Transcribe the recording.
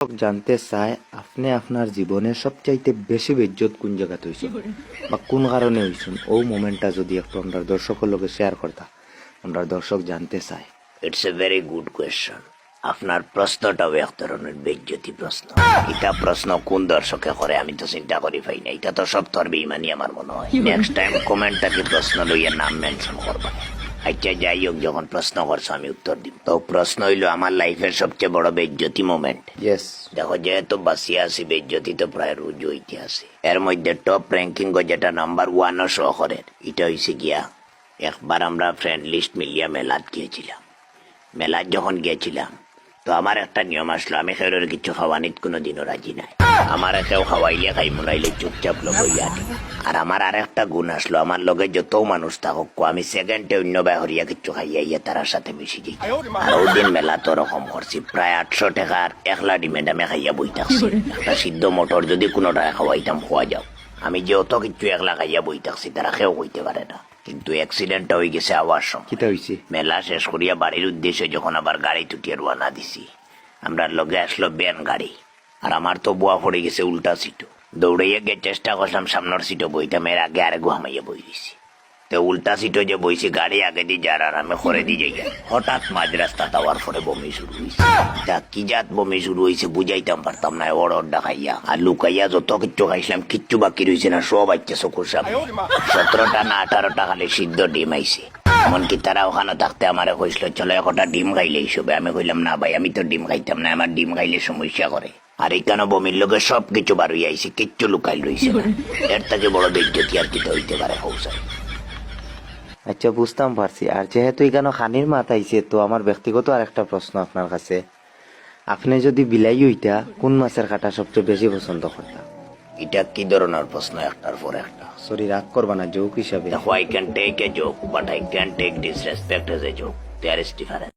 দর্শক জানতে চায় আপনি আপনার জীবনে সবচাইতে বেশি বেজ্জত কোন জায়গাতে হয়েছেন বা কোন কারণে হয়েছেন ও মোমেন্টটা যদি একটু আমরা দর্শকের লগে শেয়ার করতা আমরা দর্শক জানতে চায়। It's a very good question আপনার প্রশ্নটাও এক ধরনের বেজ্জতি প্রশ্ন। এটা প্রশ্ন কোন দর্শকে করে আমি তো চিন্তা করি পাই না। এটা তো সব তোর বেইমানি আমার মনে হয়। নেক্সট টাইম কমেন্টটাকে প্রশ্ন লইয়া নাম মেনশন করবা। আচ্ছা যাই হোক যখন প্রশ্ন করছ আমি উত্তর দিব তো প্রশ্ন হইল আমার লাইফের সবচেয়ে বড় বেজ্জতি মোমেন্ট ইয়েস দেখো যেহেতু বাসিয়া আছি বেজ্জতি তো প্রায় রোজ হইতে আছে এর মধ্যে টপ র্যাঙ্কিং যেটা নাম্বার ওয়ান ও শহরের। এটা হয়েছে গিয়া একবার আমরা ফ্রেন্ড লিস্ট মিলিয়া মেলাত গিয়েছিলাম। মেলাত যখন গিয়েছিলাম তো আমার একটা নিয়ম আসলো আমি খেয়ের কিছু খাওয়ানিত কোনো দিনও রাজি নাই। আমার কেউ খাওয়াইলে খাই মুনাইলে চুপচাপ লোক হইয়া আর আমার আর একটা গুণ আসলো আমার লগে যত মানুষ থাকুক আমি সেকেন্ডে অন্য বাহরিয়া কিছু খাইয়া ইয়ে তার সাথে মিশি যাই। আর ওদিন মেলা তো রকম করছি প্রায় আটশো টাকার একলা ডিমেন্ড আমি খাইয়া বই থাকছি। একটা সিদ্ধ মটর যদি কোনো টাকা খাওয়াইতাম খোয়া যাও। আমি যে অত কিছু একলা খাইয়া বই থাকছি তারা কেউ কইতে পারে না। কিন্তু অ্যাক্সিডেন্টটা হয়ে গেছে আবার সময়। কিতা হয়েছে মেলা শেষ করিয়া বাড়ির উদ্দেশ্যে যখন আবার গাড়ি তুটিয়ে রওনা দিছি। আমরা লগে আসলো ব্যান গাড়ি। আর আমার তো বোয়া পড়ে গেছে উল্টা সিটো দৌড়াইয়া গিয়ে চেষ্টা করলাম সামনের সিটো বইতাম এর আগে আরে গুহামাইয়া বই দিছি। তো উল্টা সিটও যে বইছি গাড়ি আগে দিয়ে যার আর আমি করে দিয়ে যাই হঠাৎ মাঝ রাস্তা তাওয়ার পরে বমি শুরু হয়েছে তা কি জাত বমি শুরু হয়েছে বুঝাইতাম পারতাম না ওর অড্ডা খাইয়া আর লুকাইয়া যত কিচ্ছু খাইছিলাম কিচ্ছু বাকি রয়েছে না সব আইছে চকুর সামনে। সতেরোটা না আঠারোটা খালি সিদ্ধ ডিম আইছে। এমনকি তারা ওখানে থাকতে আমারে কইছিল চলো একটা ডিম খাইলে হিসেবে আমি কইলাম না ভাই আমি তো ডিম খাইতাম না আমার ডিম খাইলে সমস্যা করে। আর এখানে বমির লোকে সব কিছু বার আইছে কিচ্ছু লুকাই রইছে না। এর থেকে বড় বেজ্জতি আর কি হইতে পারে কৌশল আচ্ছা বুঝতাম পারছি। আর যেহেতু এখানে খানির মাত আইছে তো আমার ব্যক্তিগত আর একটা প্রশ্ন আপনার কাছে। আপনি যদি বিলাই ওইটা কোন মাছের কাটা সবচেয়ে বেশি পছন্দ করতা? এটা কি ধরনের প্রশ্ন? একটার পর একটা। সরি রাগ করবা না জোক হিসাবে। দেখো I can take a joke but I can take disrespect as a joke there is difference